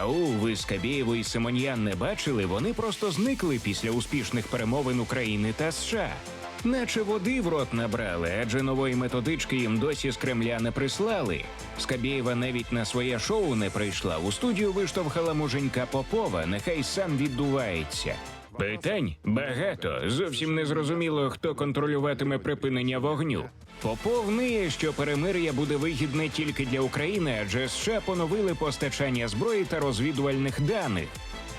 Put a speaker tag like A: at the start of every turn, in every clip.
A: Ау, ви Скабєєву і Симоньян не бачили? Вони просто зникли після успішних перемовин України та США. Наче води в рот набрали, адже нової методички їм досі з Кремля не прислали. Скабєєва навіть на своє шоу не прийшла. У студію виштовхала муженька Попова, нехай сам віддувається. Питань багато. Зовсім не зрозуміло, хто контролюватиме припинення вогню. Попов ниє, що перемир'я буде вигідне тільки для України, адже США поновили постачання зброї та розвідувальних даних.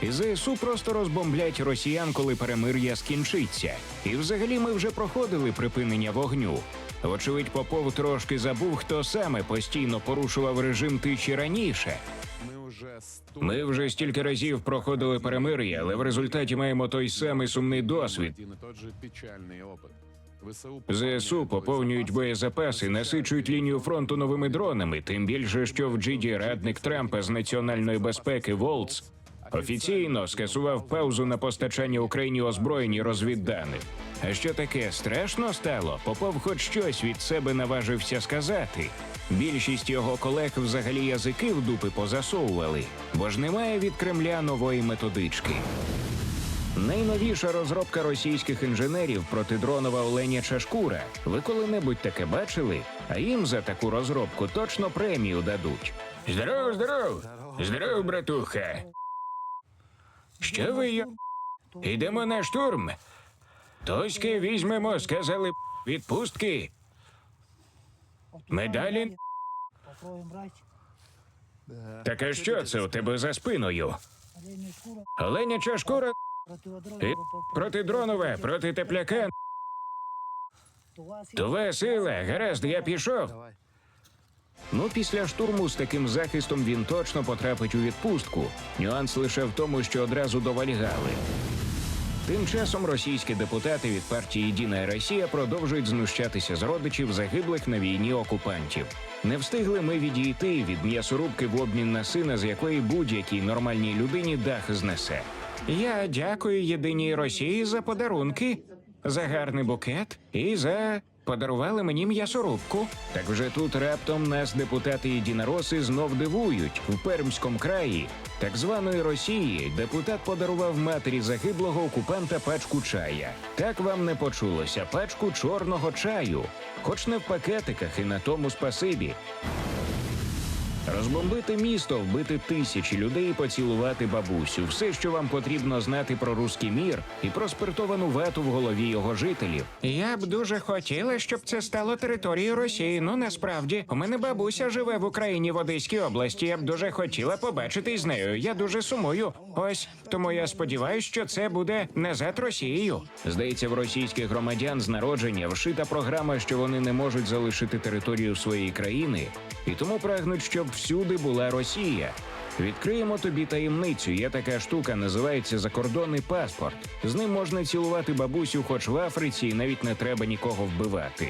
A: ЗСУ просто розбомблять росіян, коли перемир'я скінчиться. І взагалі ми вже проходили припинення вогню. Вочевидь, Попов трошки забув, хто саме постійно порушував режим тичі раніше.
B: Ми вже
A: стільки разів проходили перемир'я, але в результаті маємо той самий сумний досвід. ЗСУ поповнюють боєзапаси, насичують лінію фронту новими дронами. Тим більше, що в Джиді радник Трампа з національної безпеки Волц офіційно скасував паузу на постачання Україні озброєнь і розвідданих. А що таке страшно стало? Попов хоч щось від себе наважився сказати. Більшість його колег взагалі язики в дупи позасовували, бо ж немає від Кремля нової методички. Найновіша розробка російських інженерів протидронова оленяча шкура. Ви коли-небудь таке бачили? А їм за таку розробку точно премію дадуть. Здоров, здоров! Здоров, братуха! Що ви йо? Йдемо на штурм. Тоськи візьмемо, сказали відпустки. Медалі? Так а що це у тебе за спиною? Оленяча шкура і протидронова, проти тепляка. Това сила, гаразд, я пішов. Ну, після штурму з таким захистом він точно потрапить у відпустку. Нюанс лише в тому, що одразу до Вальгали. Тим часом російські депутати від партії Єдина Росія продовжують знущатися з родичів загиблих на війні окупантів. Не встигли ми відійти від м'ясорубки в обмін на сина, з якої будь-якій нормальній людині дах знесе. Я дякую єдиній Росії за подарунки, за гарний букет і за подарували мені м'ясорубку. Так вже тут раптом нас депутати єдинороси знов дивують в Пермському краї. Так званої Росії депутат подарував матері загиблого окупанта пачку чая. Так вам не почулося пачку чорного чаю, хоч не в пакетиках, і на тому спасибі. Розбомбити місто, вбити тисячі людей, і поцілувати бабусю. Все, що вам потрібно знати про руський мір і про спиртовану вату в голові його жителів. Я б дуже хотіла, щоб це стало територією Росії. Ну насправді у мене бабуся живе в Україні в Одеській області. Я б дуже хотіла побачитись з нею. Я дуже сумую. Ось тому я сподіваюся, що це буде назад Росією. Здається, в російських громадян з народження вшита програма, що вони не можуть залишити територію своєї країни, і тому прагнуть, щоб всюди була Росія. Відкриємо тобі таємницю. Є така штука, називається закордонний паспорт. З ним можна цілувати бабусю, хоч в Африці, і навіть не треба нікого вбивати.